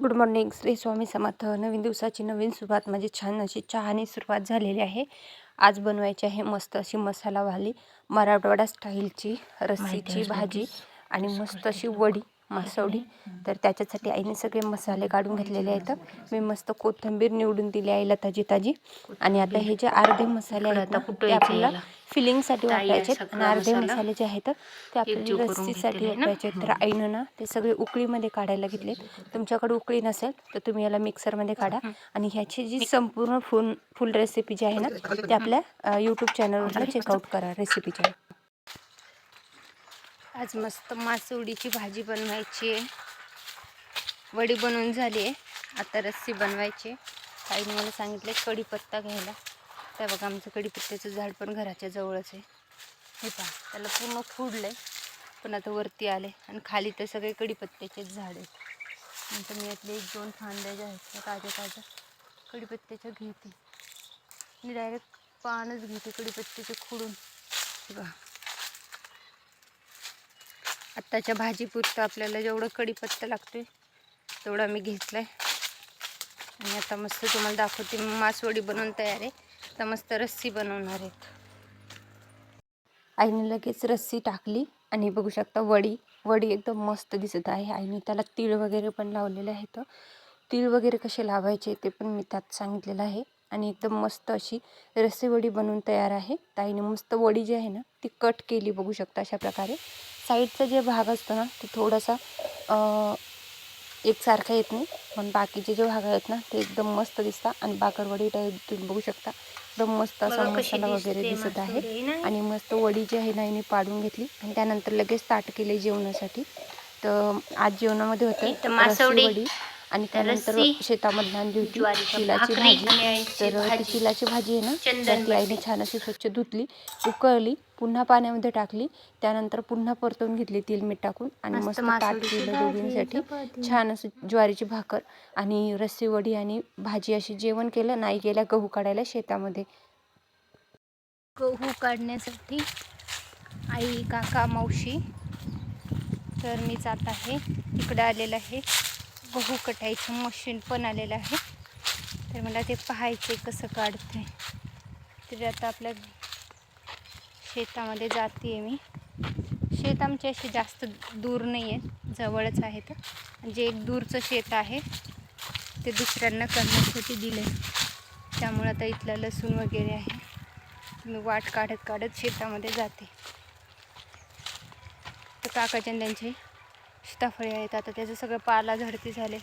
Good morning Shri Swami Samarth. नवीन दिवसाची नवीन सुरुवात. म्हणजे छान अशी चहाने सुरुवात झालेली आहे. आज बनवायची आहे मस्त अशी मसालावाली मराठवाडा स्टाईलची रस्सीची भाजी आणि मस्त अशी वडी. मासवडी. तर त्याच्यासाठी आईने सगळे मसाले काढून घेतलेले आहेत. मी मस्त कोथिंबीर निवडून दिली आईला ताजी ताजी. आणि आता हे जे अर्धे मसाले आहेत ते आपल्याला फिलिंगसाठी वापरायचे आहेत. आणि अर्धे मसाले. जे आहेत ते आपल्याला रस्सीसाठी वापरायचे आहेत. तर आईनं ना ते सगळे उकळीमध्ये काढायला घेतले. तुमच्याकडे उकळी नसेल तर तुम्ही याला मिक्सरमध्ये काढा. आणि ह्याची जी संपूर्ण फुल फुल रेसिपी जी आहे ना ते आपल्या यूट्यूब चॅनलवर चेकआउट करा रेसिपीच्या आज मस्त मासवडीची भाजी बनवायची आहे. वडी बनवून झाली आहे. आता रस्सी बनवायची आईने मला सांगितलं कढीपत्ता घ्यायला. त्या बघा आमचं कढीपत्त्याचं झाड पण घराच्या जवळच आहे. हे पहा त्याला पूर्ण फुडलं आहे पण आता वरती आले आणि खाली तर सगळे कढीपत्त्याचेच झाड आहेत. नंतर मी यातले एक दोन फांद्या ज्या आहेत त्या ताज्या ताज्या कढीपत्त्याच्या घेते. मी डायरेक्ट पानच घेते कढीपत्त्याचे खुडून. बघा आत्ताच्या भाजीपुरतं आपल्याला जेवढं कढीपत्ता लागतोय तेवढा मी घेतला आहे आणि आता मस्त तुम्हाला दाखवते मासवडी बनवून तयार आहे. आता मस्त रस्सी बनवणार आहेत. आईने लगेच रस्सी टाकली आणि बघू शकता वडी वडी एकदम मस्त दिसत आहे. आईने त्याला तीळ वगैरे पण लावलेले आहेत. तीळ वगैरे कसे लावायचे ते पण मी त्यात सांगितलेलं आहे. आणि एकदम मस्त अशी रस्सी वडी बनवून तयार आहे. ताईने मस्त वडी जी आहे ना ती कट केली बघू शकता अशा प्रकारे. साईडचा जे भाग असतो ना तो थोडासा एकसारखा येत नाही. पण बाकीचे जे भाग आहेत ना ते एकदम मस्त दिसतात. आणि बाकरवडी टाईप तुम्ही बघू शकता. एकदम मस्त असा मसाला वगैरे दिसत आहे. आणि मस्त वडी जी आहे ना हिने पाडून घेतली. आणि त्यानंतर लगेच ताट केले जेवणासाठी. तर आज जेवणामध्ये होतं वडी आणि त्यानंतर शेतामधून आणली होती चिलाची भाजी. तर ती चिलाची भाजी आहे ना तर ती आईने छान अशी स्वच्छ धुतली उकळली पुन्हा पाण्यामध्ये टाकली. त्यानंतर पुन्हा परतवून घेतली तेल मीठ टाकून आणि मस्त ताट केलं दोघींसाठी. छान असं ज्वारीची भाकर आणि रस्सी वडी आणि भाजी अशी जेवण केलं नाही गेल्या गहू काढायला शेतामध्ये. गहू काढण्यासाठी आई काका मावशी. तर मी जात आहे. इकडे आलेलं आहे. गहू कटायचं मशीन पण आलेलं आहे. तर मला ते पाहायचे कसं काढते तर आता आपल्या शेतामध्ये जाते आहे मी. शेत आमचे असे जास्त दूर नाही आहेत जवळच आहेत जे म्हणजे एक दूरचं शेत आहे. ते दुसऱ्यांना करण्यासाठी दिले त्यामुळे आता इथलं लसूण वगैरे आहे. मी वाट काढत काढत शेतामध्ये जाते. तर काकाच्या त्यांचे सीताफळे आहेत. आता त्याचं सगळं पाला झडती झाले.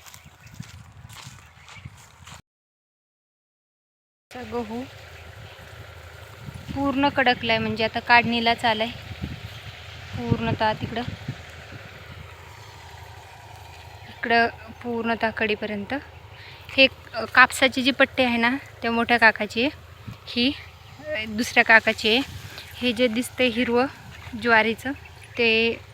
गहू पूर्ण कडकलाय. म्हणजे आता काढणीलाच आलाय. पूर्णतः तिकडं. इकडं पूर्णतः कडीपर्यंत हे कापसाची जी पट्टी आहे ना त्या मोठ्या काकाची आहे. ही दुसऱ्या काकाची आहे. हे जे दिसतंय हिरवं ज्वारीचं ते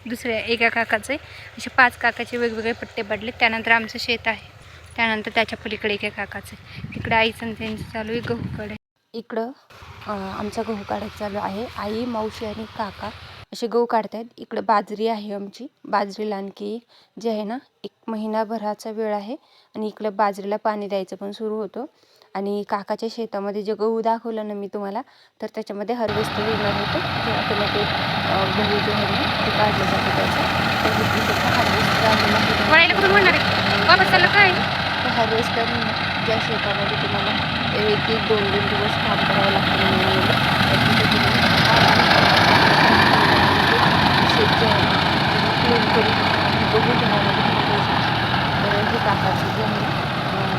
दुसऱ्या एका काकाचे असे पाच काकाचे वेगवेगळे पट्टे पडले. त्यानंतर आमचं शेत आहे. त्यानंतर त्याच्या पलीकडे एका काकाचे. तिकडे आईचं त्यांचं चालू आहे गहू गहूकडे इकडं आमचा गहू काढत चालू आहे. आई मावशी आणि काका असे गहू काढत आहेत इकडं बाजरी आहे आमची. बाजरीला आणखी जे आहे ना एक महिनाभराचा वेळ आहे. आणि इकडं बाजरीला पाणी द्यायचं पण सुरू होतं. आणि काकाच्या शेतामध्ये जे गहू दाखवलं ना मी तुम्हाला तर त्याच्यामध्ये हार्वेस्टर येणार होतं. जे ऑटोमॅटिक गहू जे आहे ना ते काढलं जातं त्याचं. हार्वेस्टर काय? हार्वेस्टर ज्या शेतामध्ये तुम्हाला एक एक दोन दोन दिवस काम करावं लागतं शेत जे आहे क्लीन करून बघू तर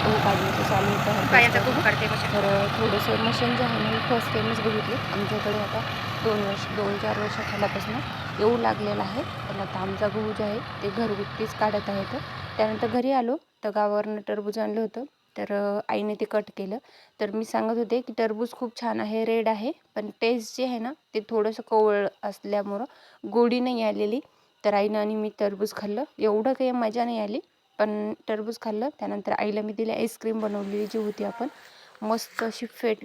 हे काकाचं जे आहे गहू काढण्याचं चालू होतं तर थोडंसं मशीन जे आहे मी फर्स्ट टाईमच बघितले. आमच्याकडे आता दोन वर्ष दोन चार वर्ष झाल्यापासून येऊ लागलेलं आहे. तर आता आमचा गहू जे आहे ते घरगुतीच काढत आहेत त्यानंतर घरी आलो तर गावावरनं टरबूज आणलं होतं. तर आईने ते कट केलं. तर मी सांगत होते की टरबूज खूप छान आहे रेड आहे. पण टेस्ट जे आहे ना ते थोडंसं कवळ असल्यामुळं गोडी नाही आलेली. तर आईनं आणि मी टरबूज खाल्लं. एवढं काही मजा नाही आली. पण टरबूज खाल्लं. त्यानंतर आईला मी दिली आईस्क्रीम बनवलेली जी होती आपण मस्त अशी फेट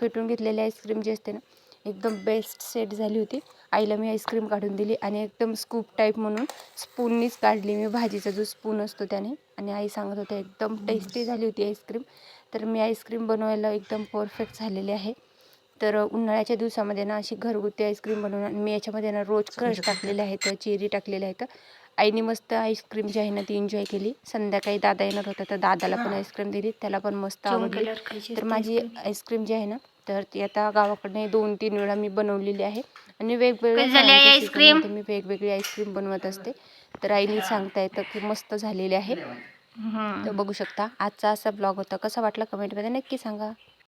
फेटून घेतलेली आईस्क्रीम जी असते ना एकदम बेस्ट सेट झाली होती. आईला मी आईस्क्रीम काढून दिली आणि एकदम स्कूप टाईप म्हणून स्पूननीच काढली मी. भाजीचा जो स्पून असतो त्याने. आणि आई सांगत होते एकदम टेस्टी झाली होती आईस्क्रीम तर मी आईस्क्रीम बनवायला एकदम परफेक्ट झालेली आहे. तर उन्हाळ्याच्या दिवसामध्ये ना अशी घरगुती आईस्क्रीम बनवून मी याच्यामध्ये ना रोज क्रश टाकलेले आहेत चेरी टाकलेले आहेत आईने मस्त आईस्क्रीम जी आहे ना ती एन्जॉय केली. संध्याकाळी दादा येणार होता तर दादाला पण आईस्क्रीम दिली. त्याला पण मस्त आवडली. तर माझी आईस्क्रीम जी आहे ना तर ती आता गावाकडे दोन तीन वेळा मी बनवलेली आहे. आणि वेगवेगळ्या आईस्क्रीम? मी वेगवेगळी आईस्क्रीम बनवत असते. तर आईने सांगता येतं की मस्त झालेली आहे. तर बघू शकता आजचा असा ब्लॉग होता. कसा वाटला कमेंटमध्ये नक्की सांगा.